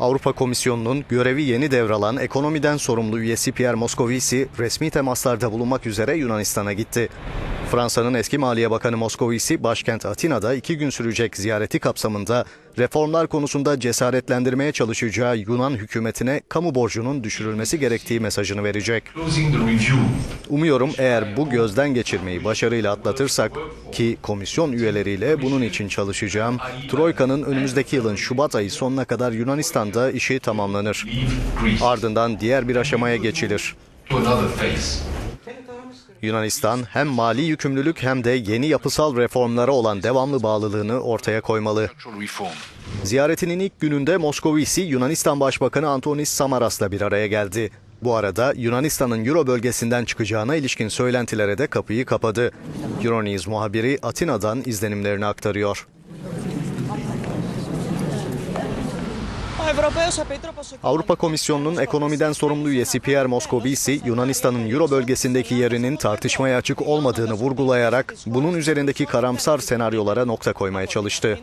Avrupa Komisyonu'nun görevi yeni devralan ekonomiden sorumlu üyesi Pierre Moscovici resmi temaslarda bulunmak üzere Yunanistan'a gitti. Fransa'nın eski Maliye Bakanı Moscovici başkent Atina'da iki gün sürecek ziyareti kapsamında reformlar konusunda cesaretlendirmeye çalışacağı Yunan hükümetine kamu borcunun düşürülmesi gerektiği mesajını verecek. Umuyorum eğer bu gözden geçirmeyi başarıyla atlatırsak ki komisyon üyeleriyle bunun için çalışacağım, Troika'nın önümüzdeki yılın Şubat ayı sonuna kadar Yunanistan'da işi tamamlanır. Ardından diğer bir aşamaya geçilir. Yunanistan hem mali yükümlülük hem de yeni yapısal reformlara olan devamlı bağlılığını ortaya koymalı. Ziyaretinin ilk gününde Moskovici Yunanistan Başbakanı Antonis Samaras'la bir araya geldi. Bu arada Yunanistan'ın Euro bölgesinden çıkacağına ilişkin söylentilere de kapıyı kapadı. Euronews muhabiri Atina'dan izlenimlerini aktarıyor. Avrupa Komisyonu'nun ekonomiden sorumlu üyesi Pierre Moscovici, Yunanistan'ın Euro bölgesindeki yerinin tartışmaya açık olmadığını vurgulayarak bunun üzerindeki karamsar senaryolara nokta koymaya çalıştı.